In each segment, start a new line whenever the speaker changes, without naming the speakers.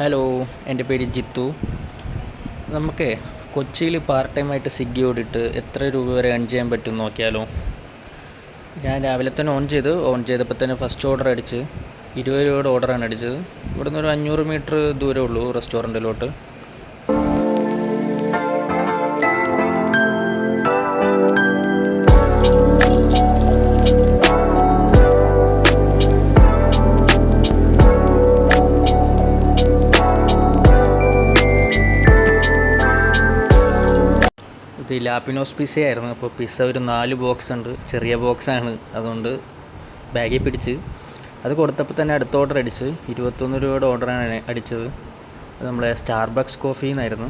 Hello എന്റെ പേര് ജിത്തു. നമുക്ക് കൊച്ചിയിൽ പാർട്ട് ടൈം ആയിട്ട് സ്വിഗ്ഗി ഓടിയിട്ട് എത്ര രൂപ വരെ ഏൺ ചെയ്യാൻ പറ്റും നോക്കിയാലോ? ഞാൻ രാവിലെ തന്നെ ഓൺ ചെയ്ത് ഓൺ ചെയ്തപ്പോൾ തന്നെ ഫസ്റ്റ് ഓർഡർ അടിച്ച് ഇരുപത് രൂപയുടെ ഓർഡറാണ് അടിച്ചത്. ഇവിടുന്ന് ഒരു അഞ്ഞൂറ് മീറ്റർ ദൂരമേ ഉള്ളൂ റെസ്റ്റോറന്റിലോട്ട് ഇത് ലാപ്പിനോസ് പിസ്സ ആയിരുന്നു അപ്പോൾ പിസ ഒരു നാല് ബോക്സ് ഉണ്ട്. ചെറിയ ബോക്സ് ആണ്. അതുകൊണ്ട് ബാഗിൽ പിടിച്ച് അത് കൊടുത്തപ്പോൾ തന്നെ അടുത്ത ഓർഡർ അടിച്ച്. ഇരുപത്തൊന്ന് രൂപയുടെ ഓർഡറാണ് അടിച്ചത്. അത് നമ്മളെ സ്റ്റാർബക്സ് കോഫി നിന്നായിരുന്നു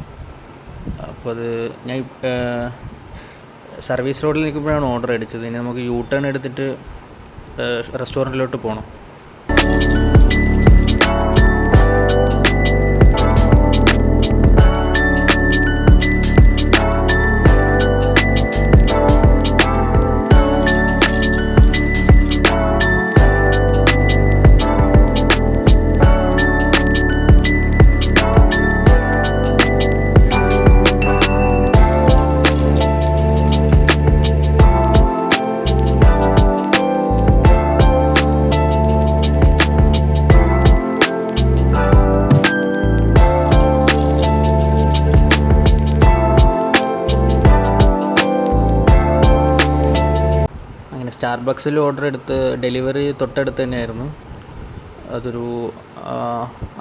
അപ്പോൾ അത് ഞാൻ സർവീസ് റോഡിൽ നിൽക്കുമ്പോഴാണ് ഓർഡർ അടിച്ചത്. ഇനി നമുക്ക് യൂ ടേൺ എടുത്തിട്ട് റെസ്റ്റോറന്റിലോട്ട് പോകണം സ്റ്റാർബക്സിൽ ഓർഡർ എടുത്ത് ഡെലിവറി തൊട്ടടുത്ത് തന്നെയായിരുന്നു. അതൊരു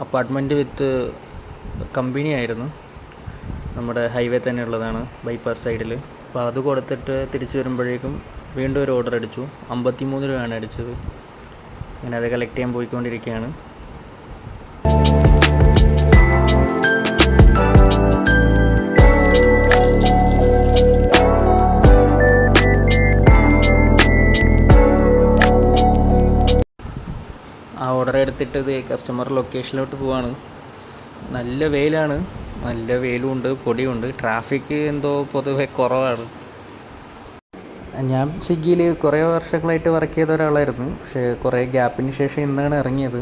അപ്പാർട്ട്മെന്റ് വിത്ത് കമ്പനി ആയിരുന്നു. നമ്മുടെ ഹൈവേ തന്നെ ഉള്ളതാണ് ബൈപ്പാസ് സൈഡിൽ അപ്പോൾ അത് കൊടുത്തിട്ട് തിരിച്ചു വരുമ്പോഴേക്കും വീണ്ടും ഒരു ഓർഡർ അടിച്ചു. അമ്പത്തി മൂന്ന് രൂപയാണ് അടിച്ചത്. അങ്ങനെ അത് കളക്ട് ചെയ്യാൻ പോയിക്കൊണ്ടിരിക്കുകയാണ്. ആ ഓർഡർ എടുത്തിട്ട് ഇത് കസ്റ്റമർ ലൊക്കേഷനിലോട്ട് പോവാണ്. നല്ല വെയിലാണ്. നല്ല വെയിലുമുണ്ട് പൊടിയുണ്ട്. ട്രാഫിക് എന്തോ പൊതുവെ കുറവാണ്. ഞാൻ സ്വിഗ്ഗിയിൽ കുറേ വർഷങ്ങളായിട്ട് വർക്ക് ചെയ്ത ഒരാളായിരുന്നു. പക്ഷേ കുറേ ഗ്യാപ്പിന് ശേഷം ഇന്നാണ് ഇറങ്ങിയത്.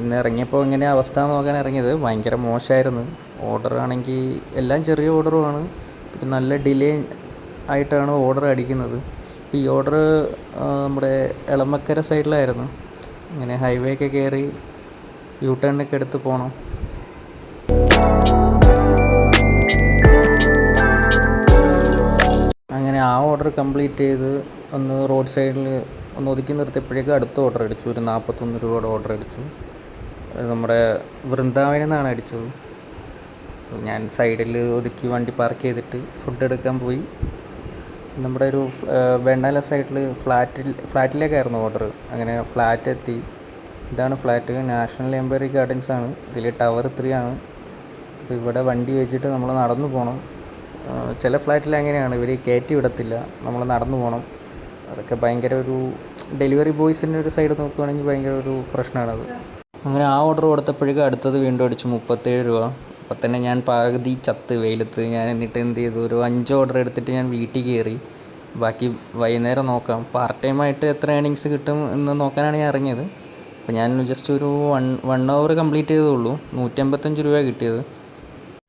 ഇന്ന് ഇറങ്ങിയപ്പോൾ ഇങ്ങനെ അവസ്ഥ നോക്കാൻ ഇറങ്ങിയത്. ഭയങ്കര മോശമായിരുന്നു ഓർഡർ ആണെങ്കിൽ എല്ലാം ചെറിയ ഓർഡറുമാണ് പിന്നെ നല്ല ഡിലേ ആയിട്ടാണ് ഓർഡർ അടിക്കുന്നത്. ഈ ഓർഡർ നമ്മുടെ എളമക്കര സൈഡിലായിരുന്നു ഇങ്ങനെ ഹൈവേ ഒക്കെ കയറി യൂ ടേണൊക്കെ എടുത്ത് പോകണം അങ്ങനെ ആ ഓർഡർ കംപ്ലീറ്റ് ചെയ്ത് ഒന്ന് റോഡ് സൈഡിൽ ഒന്ന് ഒതുക്കി നിർത്തിയപ്പോഴേക്കും അടുത്ത ഓർഡർ അടിച്ചു. ഒരു നാൽപ്പത്തൊന്ന് രൂപയുടെ ഓർഡർ അടിച്ചു. നമ്മുടെ വൃന്ദാവനിൽ നിന്നാണ് അടിച്ചത്. ഞാൻ സൈഡിൽ ഒതുക്കി വണ്ടി പാർക്ക് ചെയ്തിട്ട് ഫുഡ് എടുക്കാൻ പോയി. നമ്മുടെ ഒരു വെണ്ണല സൈഡിൽ ഫ്ലാറ്റിൽ ഫ്ലാറ്റിലേക്കായിരുന്നു ഓർഡർ അങ്ങനെ ഫ്ലാറ്റ് എത്തി. ഇതാണ് ഫ്ലാറ്റ് നാഷണൽ എംപയറി ഗാർഡൻസ് ആണ്. ഇതിൽ ടവർ ത്രീ ആണ്. അപ്പോൾ ഇവിടെ വണ്ടി വെച്ചിട്ട് നമ്മൾ നടന്നു പോകണം ചില ഫ്ലാറ്റിൽ അങ്ങനെയാണ്. ഇവർ കയറ്റി വിടത്തില്ല. നമ്മൾ നടന്നു പോകണം അതൊക്കെ ഭയങ്കര ഒരു ഡെലിവറി ബോയ്സിന്റെ ഒരു സൈഡ് നോക്കുകയാണെങ്കിൽ ഭയങ്കര ഒരു പ്രശ്നമാണത്. അങ്ങനെ ആ ഓർഡർ കൊടുത്തപ്പോഴേക്കും അടുത്തത് വീണ്ടും അടിച്ചു. മുപ്പത്തേഴ് രൂപ. അപ്പം തന്നെ ഞാൻ പകുതി ചത്ത് വെയിലത്ത്. ഞാൻ എന്നിട്ട് എന്ത് ചെയ്തു? ഒരു അഞ്ച് ഓർഡർ എടുത്തിട്ട് ഞാൻ വീട്ടിൽ കയറി ബാക്കി വൈകുന്നേരം നോക്കാം. പാർട്ട് ടൈം ആയിട്ട് എത്ര ഏണിങ്സ് കിട്ടും എന്ന് നോക്കാനാണ് ഞാൻ ഇറങ്ങിയത്. അപ്പോൾ ഞാൻ ജസ്റ്റ് ഒരു വൺ വൺ അവർ കംപ്ലീറ്റ് ചെയ്തതുള്ളൂ. നൂറ്റമ്പത്തഞ്ച് രൂപ കിട്ടിയത്.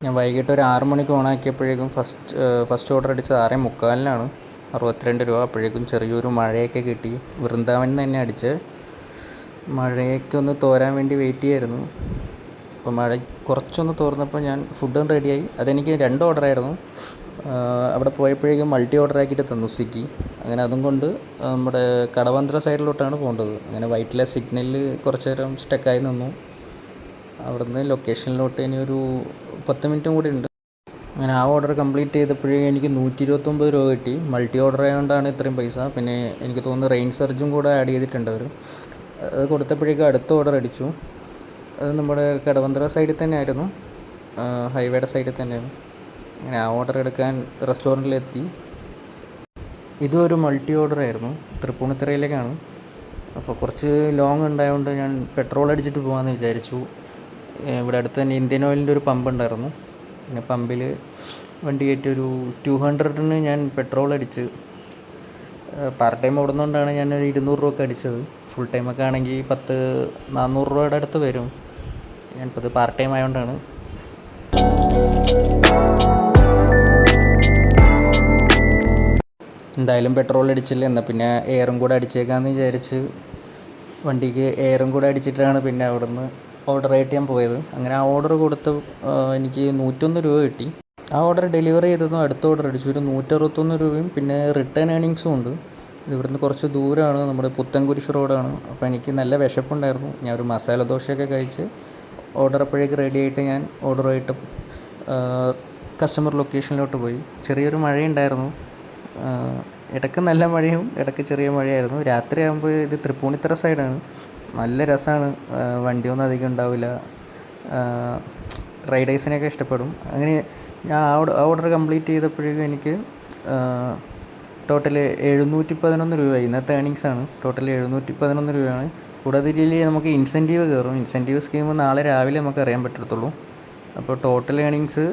ഞാൻ വൈകിട്ട് ഒരു ആറ് മണിക്ക് ഓണാക്കിയപ്പോഴേക്കും ഫസ്റ്റ് ഫസ്റ്റ് ഓർഡർ അടിച്ചത് ആറേ മുക്കാലിനാണ്. അറുപത്തിരണ്ട് രൂപ. അപ്പോഴേക്കും ചെറിയൊരു മഴയൊക്കെ കിട്ടി. വൃന്ദാവൻ തന്നെ അടിച്ച് മഴയൊക്കെ ഒന്ന് തോരാൻ വേണ്ടി വെയിറ്റ് ചെയ്യായിരുന്നു. അപ്പോൾ മഴ കുറച്ചൊന്ന് തോർന്നപ്പോൾ ഞാൻ ഫുഡും റെഡിയായി അതെനിക്ക് രണ്ട് ഓർഡറായിരുന്നു അവിടെ പോയപ്പോഴേക്കും മൾട്ടി ഓർഡർ ആക്കിയിട്ട് തന്നു സ്വിഗ്ഗി. അങ്ങനെ അതും കൊണ്ട് നമ്മുടെ കടവന്ത്ര സൈഡിലോട്ടാണ് പോകേണ്ടത്. അങ്ങനെ വൈറ്റിലെ സിഗ്നലിൽ കുറച്ച് നേരം സ്റ്റക്കായി നിന്നു. അവിടുന്ന് ലൊക്കേഷനിലോട്ട് ഇനി ഒരു പത്ത് മിനിറ്റും കൂടി ഉണ്ട്. അങ്ങനെ ആ ഓർഡർ കംപ്ലീറ്റ് ചെയ്തപ്പോഴേ എനിക്ക് നൂറ്റി ഇരുപത്തൊമ്പത് രൂപ കിട്ടി. മൾട്ടി ഓർഡർ ആയതുകൊണ്ടാണ് ഇത്രയും പൈസ. പിന്നെ എനിക്ക് തോന്നുന്നു റെയിൻ സർജും കൂടെ ആഡ് ചെയ്തിട്ടുണ്ട് അവർ അത് കൊടുത്തപ്പോഴേക്കും അടുത്ത ഓർഡർ അടിച്ചു. അത് നമ്മുടെ കടവന്ത്ര സൈഡിൽ തന്നെ ആയിരുന്നു ഹൈവേയുടെ സൈഡിൽ തന്നെയാണ് അങ്ങനെ ആ ഓർഡർ എടുക്കാൻ റെസ്റ്റോറന്റിലെത്തി ഇതും ഒരു മൾട്ടി ഓർഡർ ആയിരുന്നു. തൃപ്പൂണിത്തറയിലേക്കാണ്. അപ്പോൾ കുറച്ച് ലോങ് ഉണ്ടായതുകൊണ്ട് ഞാൻ പെട്രോൾ അടിച്ചിട്ട് പോകാമെന്ന് വിചാരിച്ചു. ഇവിടെ അടുത്ത് തന്നെ ഇന്ത്യൻ ഓയിലിന്റെ ഒരു പമ്പ് ഉണ്ടായിരുന്നു. പിന്നെ പമ്പിൽ വണ്ടി കയറ്റി ഒരു ടു ഹൺഡ്രഡിന് ഞാൻ പെട്രോൾ അടിച്ച്. പാർട്ട് ടൈം ഓടുന്നതുകൊണ്ടാണ് ഞാൻ ഇരുന്നൂറ് രൂപ ഒക്കെ അടിച്ചത്. ഫുൾ ടൈമൊക്കെ ആണെങ്കിൽ പത്ത് നാനൂറ് രൂപയുടെ അടുത്ത് വരും. ഞാനിപ്പോൾ ഇത് പാർട്ട് ടൈം ആയതുകൊണ്ടാണ് എന്തായാലും പെട്രോൾ അടിച്ചില്ല. എന്നാൽ പിന്നെ എയറും കൂടെ അടിച്ചേക്കാമെന്ന് വിചാരിച്ച് വണ്ടിക്ക് എയറും കൂടെ അടിച്ചിട്ടാണ് പിന്നെ അവിടുന്ന് ഓർഡർ ആയിട്ട് ഞാൻ പോയത്. അങ്ങനെ ആ ഓർഡർ കൊടുത്ത് എനിക്ക് നൂറ്റൊന്ന് രൂപ കിട്ടി. ആ ഓർഡർ ഡെലിവറി ചെയ്തതും അടുത്ത ഓർഡർ അടിച്ചു. ഒരു നൂറ്ററുപത്തൊന്ന് രൂപയും പിന്നെ റിട്ടേൺ ഏണിങ്സും ഉണ്ട്. ഇവിടുന്ന് കുറച്ച് ദൂരമാണ് നമ്മുടെ പുത്തൻകുരിശ് റോഡാണ് അപ്പോൾ എനിക്ക് നല്ല വിശപ്പുണ്ടായിരുന്നു. ഞാൻ ഒരു മസാല ദോശയൊക്കെ കഴിച്ച് ഓർഡർ അപ്പോഴേക്ക് റെഡി ആയിട്ട് ഞാൻ ഓർഡർ ഓർഡറുമായിട്ട് കസ്റ്റമർ ലൊക്കേഷനിലോട്ട് പോയി. ചെറിയൊരു മഴയുണ്ടായിരുന്നു. ഇടയ്ക്ക് നല്ല മഴയും ഇടയ്ക്ക് ചെറിയ മഴയായിരുന്നു. രാത്രി ആകുമ്പോൾ ഇത് തൃപ്പൂണിത്തറ സൈഡാണ് നല്ല രസമാണ് വണ്ടിയൊന്നും അധികം ഉണ്ടാവില്ല. റൈഡേഴ്സിനെയൊക്കെ ഇഷ്ടപ്പെടും. അങ്ങനെ ഞാൻ ആ ഓർഡർ കംപ്ലീറ്റ് ചെയ്തപ്പോഴേക്കും എനിക്ക് ടോട്ടൽ എഴുന്നൂറ്റി പതിനൊന്ന് രൂപയായി. ഇന്നത്തെ ഏണിങ്സാണ് ടോട്ടൽ എഴുന്നൂറ്റി പതിനൊന്ന് രൂപയാണ്. കൂടാതെ ഇതിൽ നമുക്ക് ഇൻസെന്റീവ് കയറും. ഇൻസെന്റീവ് സ്കീം നാളെ രാവിലെ നമുക്ക് അറിയാൻ പറ്റത്തുള്ളൂ. അപ്പോൾ ടോട്ടൽ ഏണിങ്സ്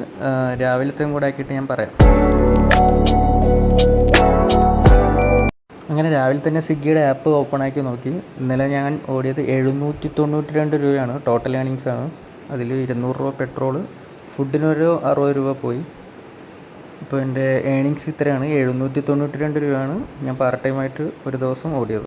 രാവിലത്തെയും കൂടെ ആക്കിയിട്ട് ഞാൻ പറയാം. അങ്ങനെ രാവിലെ തന്നെ സ്വിഗ്ഗിയുടെ ആപ്പ് ഓപ്പൺ ആക്കി നോക്കി. ഇന്നലെ ഞാൻ ഓടിയത് എഴുന്നൂറ്റി തൊണ്ണൂറ്റി രണ്ട് രൂപയാണ്. ടോട്ടൽ ഏണിങ്സ് ആണ്. അതിൽ ഇരുന്നൂറ് രൂപ പെട്രോൾ ഫുഡിനൊരു അറുപത് രൂപ പോയി. ഇപ്പോൾ എന്റെ ഏണിങ്സ് ഇത്രയാണ്. എഴുന്നൂറ്റി തൊണ്ണൂറ്റി രണ്ട് രൂപയാണ് ഞാൻ പാർട്ട് ടൈമായിട്ട് ഒരു ദിവസം ഓടിയത്.